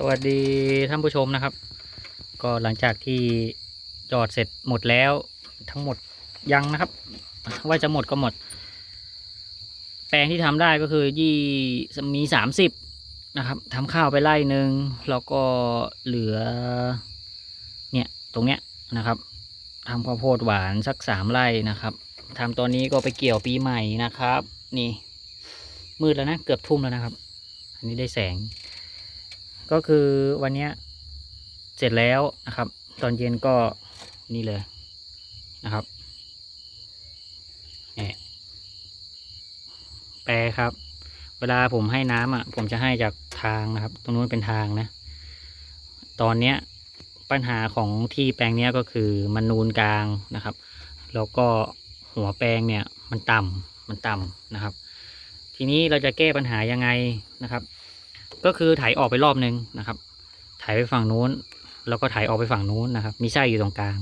สวัสดีท่านผู้ชมนะครับ ก็หลังจากที่จอดเสร็จหมดแล้ว ทั้งหมดยังนะครับ ว่าจะหมดก็หมด แปลงที่ทำได้ก็คือยี่มีสามสิบนะครับทำข้าวไปไร่หนึ่งแล้วก็เหลือเนี่ยตรงเนี้ยนะครับทำข้าวโพดหวานสักสามไร่นะครับทำตอนนี้ก็ไปเกี่ยวปีใหม่นะครับ นี่ มืดแล้วนะ เกือบทุ่มแล้วนะครับ อันนี้ได้แสง ก็คือวันนี้เสร็จแล้วนะครับ ตอนเย็นก็นี่เลยนะครับนี่แปรครับ เวลาผมให้น้ำอะ ผมจะให้จากทางนะครับ ตรงนู้นเป็นทางนะ ตอนเนี้ยปัญหาของที่แปลงเนี้ยก็คือมันนูนกลางนะครับ แล้วก็หัวแปลงเนี่ยมันต่ำมันต่ำนะครับ ทีนี้เราจะแก้ปัญหายังไงนะครับ ก็คือไถออกไปรอบนึงนะครับ ไถไปฝั่งนู้น แล้วก็ไถออกไปฝั่งนู้นนะครับ มีไส้อยู่ตรงกลาง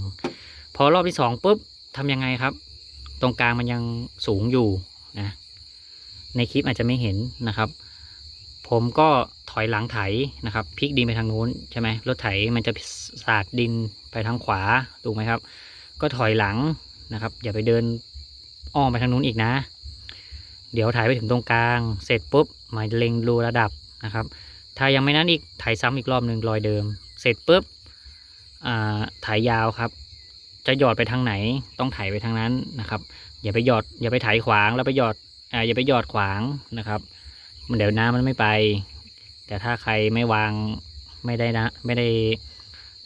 พอรอบที่สองปุ๊บทำยังไงครับ ตรงกลางมันยังสูงอยู่นะ ในคลิปอาจจะไม่เห็นนะครับ ผมก็ถอยหลังไถนะครับพลิกดินไปทางนู้นใช่ไหมรถไถมันจะสาดดินไปทางขวาถูกไหมครับ ก็ถอยหลังนะครับ อย่าไปเดินอ้อมไปทางนู้นอีกนะ เดี๋ยวถ่ายไปถึงตรงกลาง เสร็จปุ๊บมาเล็งรูระดับ นะครับ ถ้ายังไม่นั้นอีกถ่ายซ้ำอีกรอบหนึ่งรอยเดิม เสร็จปุ๊บถ่ายยาวครับ จะหยอดไปทางไหนต้องถ่ายไปทางนั้นนะครับ อย่าไปหยอดอย่าไปถ่ายขวางแล้วไปหยอดออย่าไปหยอดขวางนะครับ มันเดี๋ยวน้ำมันไม่ไป แต่ถ้าใครไม่วางไม่ได้นะไม่ได้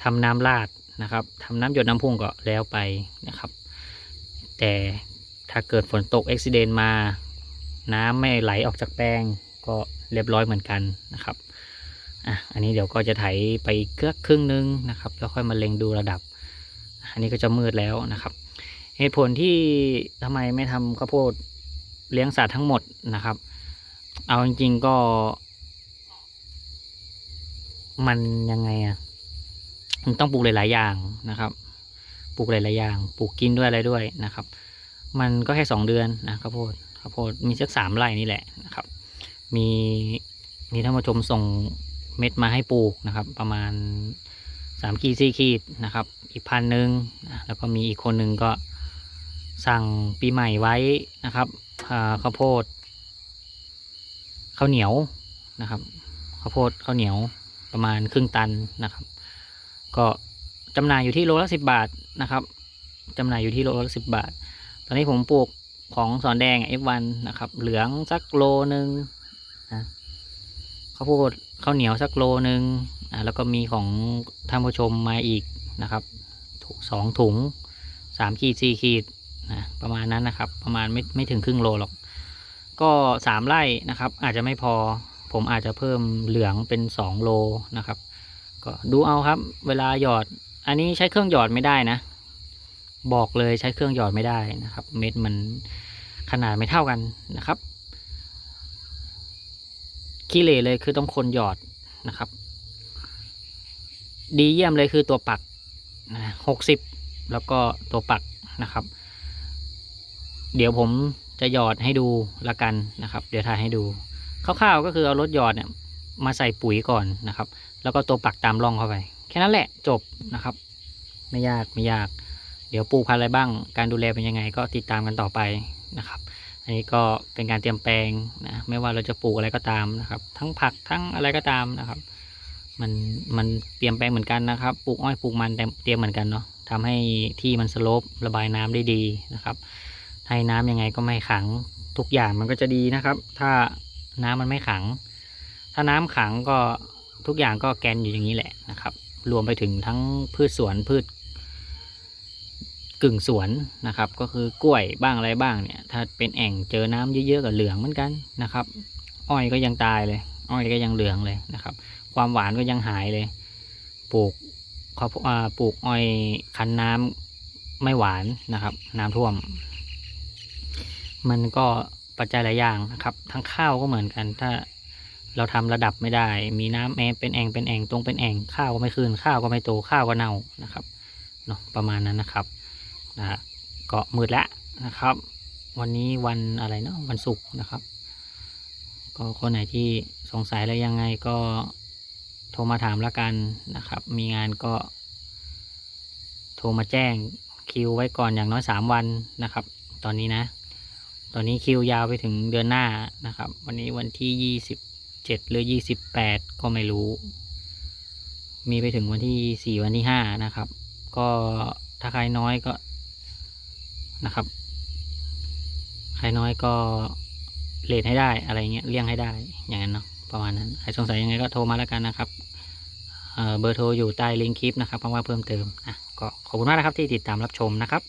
ทำน้ำราดนะครับทำน้ำหยดน้ำพุ่งก็แล้วไปนะครับ แต่ถ้าเกิดฝนตกอุบิเหตุมา น้ำไม่ไหลออกจากแป้งก็ เรียบร้อยเหมือนกันนะครับอะอันนี้เดี๋ยวก็จะไถไปเกือกครึ่งนึงนะครับแล้วค่อยมาเล็งดูระดับ อันนี้ก็จะมืดแล้วนะครับ เหตุผลที่ทำไมไม่ทำข้าวโพดเลี้ยงสัตว์ทั้งหมดนะครับ เอาจริงๆก็ มันยังไงอะมันต้องปลูกหลายๆอย่างนะครับปลูกหลายๆอย่างปลูกกินด้วยอะไรด้วยนะครับ มันก็แค่สองเดือนนะข้าวโพดข้าวโพดมีสักสามไร่นี่แหละนะครับ มีมีท่านผู้ชมส่งเม็ดมาให้ปลูกนะครับ ประมาณสามขีดสี่ขีดนะครับ อีกพันหนึ่งแล้วก็มีอีกคนหนึ่งก็สั่งปีใหม่ไว้นะครับข้าวโพดข้าวเหนียวนะครับข้าวโพดข้าวเหนียวประมาณครึ่งตันนะครับ ก็จำหน่ายอยู่ที่โลละสิบบาทนะครับจำหน่ายอยู่ที่โลละสิบบาท ตอนนี้ผมปลูกของสอนแดง F1 นะครับ เหลืองสักโลหนึ่ง ข้าวโพดข้าวเหนียวสักโลหนึ่งอะแล้วก็มีของท่านผู้ชมมาอีกนะครับสองถุงสามขีดสี่ขีดนะประมาณนั้นนะครับ ประมาณไม่ไม่ถึงครึ่งโลหรอก ก็สามไร่นะครับ อาจจะไม่พอผมอาจจะเพิ่มเหลืองเป็นสองโลนะครับ ก็ดูเอาครับ เวลาหยอด อันนี้ใช้เครื่องหยอดไม่ได้นะ บอกเลยใช้เครื่องหยอดไม่ได้นะครับ เม็ดมันขนาดไม่เท่ากันนะครับ ขี้เหร่เลยคือต้องคนหยอดนะครับ ดีเยี่ยมเลยคือตัวปักนะหกสิบแล้วก็ตัวปักนะครับ เดี๋ยวผมจะหยอดให้ดูละกันนะครับ เดี๋ยวถ่ายให้ดูคร่าวๆก็คือเอารถหยอดเนี่ยมาใส่ปุ๋ยก่อนนะครับ แล้วก็ตัวปักตามร่องเข้าไป แค่นั้นแหละจบนะครับ ไม่ยากไม่ยาก เดี๋ยวปลูกพันธุ์อะไรบ้าง การดูแลเป็นยังไงก็ติดตามกันต่อไปนะครับ นนี้ก็เป็นการเตรียมแปลงนะไม่ว่าเราจะปลูกอะไรก็ตามนะครับ ทั้งผักทั้งอะไรก็ตามนะครับ มันมันเตรียมแปลงเหมือนกันนะครับปลูกอ้อยปลูกมันแต่เตรียมเหมือนกันเนาะทำให้ที่มันสโลประบายน้ำได้ดีนะครับให้น้ำยังไงก็ไม่ขังทุกอย่างมันก็จะดีนะครับ ถ้าน้ำมันไม่ขัง ถ้าน้ำขังก็ทุกอย่างก็แกนอยู่อย่างนี้แหละนะครับ รวมไปถึงทั้งพืชสวนพืช กึ่งสวนนะครับ ก็คือกล้วยบ้างอะไรบ้างเนี่ย ถ้าเป็นแอ่งเจอน้ำเยอะๆกับเหลืองเหมือนกันนะครับ อ้อยก็ยังตายเลย อ้อยก็ยังเหลืองเลยนะครับ ความหวานก็ยังหายเลย ปลูกข้าวโพอ่าปลูกอ้อยคั้นน้ำไม่หวานนะครับ น้ำท่วม มันก็ปัจจัยหลายอย่างนะครับ ทั้งข้าวก็เหมือนกัน ถ้าเราทำระดับไม่ได้ มีน้ำแอเป็นแอ่งเป็นแอ่งตรงเป็นแอ่งข้าวก็ไม่คืนข้าวก็ไม่โตข้าวก็เน่านะครับเนาะประมาณนั้นนะครับ นะฮะก็มืดแล้วนะครับ วันนี้วันอะไรเนาะวันศุกร์นะครับ ก็คนไหนที่สงสัยอะไรยังไงก็โทรมาถามแล้วกันนะครับ มีงานก็ โทรมาแจ้งคิวไว้ก่อนอย่างน้อยสามวันนะครับ ตอนนี้นะ ตอนนี้คิวยาวไปถึงเดือนหน้านะครับ วันนี้วันที่ยี่สิบเจ็ดหรือยี่สิบแปดก็ไม่รู้ มีไปถึงวันที่สี่วันที่ห้านะครับ ก็ถ้าใครน้อยก็ นะครับ ใครน้อยก็เลทให้ได้อะไรเงี้ยเลี่ยงให้ได้ อย่างนั้นเนาะประมาณนั้น ใครสงสัยยังไงก็โทรมาแล้วกันนะครับเเบอร์โทรอยู่ใต้ลิงก์คลิปนะครับเพราะว่าเพิ่มเติมนะก็ขอบคุณมากนะครับที่ติดตามรับชมนะครับ